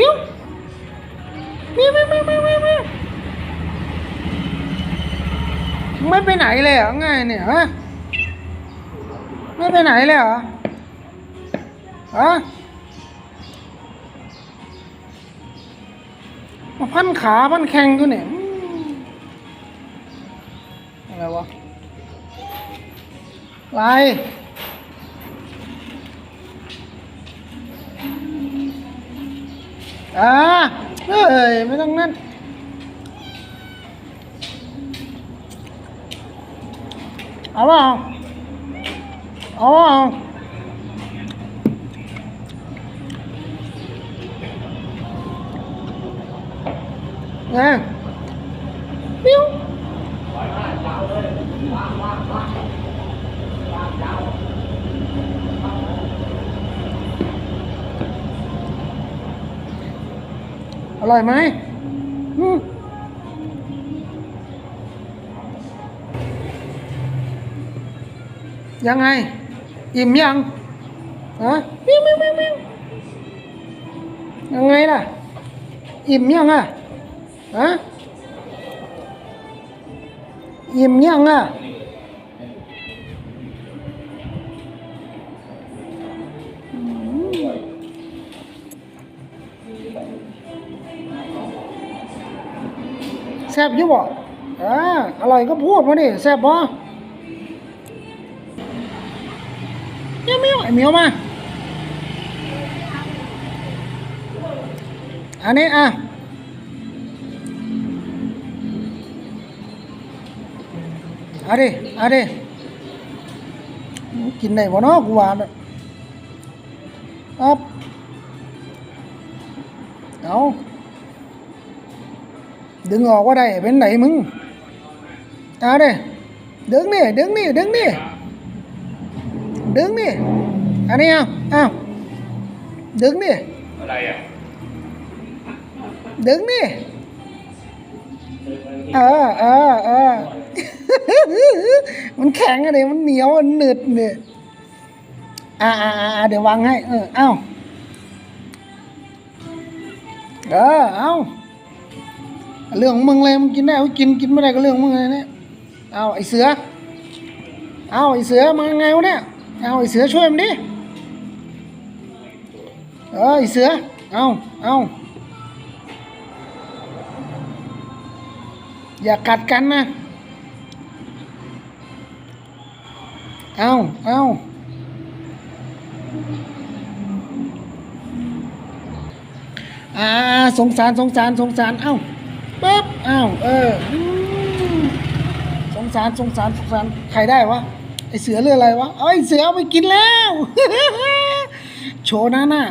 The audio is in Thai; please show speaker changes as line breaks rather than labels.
นิ้วนิ้วนิ้วนิ้วนิ้วนิ้วไม่ไปไหนเลยเหรอไงเนี่ยฮะไม่ไปไหนเลยเหรอฮะมาพันขาพันแข้งกูเนี่ยอะไรวะอะไร อ่าเอ้ยไม่ต้องนั่นเอาเปล่าเอาเปล่าไงปิ้ว อร่อยไหมยังไง อิ่มยังฮะปิ้วปิ้วปิ้วปิ้วยังไงล่ะ อิ่มยังอะฮะอิ่มยังอะ ซ่บอยุบ่อ่าอร่อยก็พูดมาดิแซ่บบ่เมียวเมียวไอเมียวมา อันนี้อะเอาดิเอาดิกินได้บ่เนาะกูว่าน่ะอับเอา ดึงออกว่าได้เป็นไหนมึงเอาดิดึงนี่ดึงนี่ดึงนี่ดึงนี่อันนี้เอาเอาดึงนี่
อะไรอะ
ดึงนี่เออเออเออมันแข็งอะไรมันเหนียวมันหนึดเนี่ยอ่าอ่าอ่าเดี๋ยววางให้ เออเอ้าเออเอ้า เรื่องของมึงเลยมึงกินได้ก็กินกินไม่ได้ก็เรื่องของมึงเลยเนี่ยเอาไอเสือเอาไอเสือมาไงวะเนี่ยเอาไอเสือช่วยมันดิเออไอเสือเอาเอาอย่ากัดกันนะเอาเอาอ่าสงสารสงสารสงสารเอ้า อ้าว เออสงสารสงสารสงสารใครได้วะไอเสือเรื่องอะไรวะไอเสือเอาไปกินแล้ว โชว์หน้าหน้า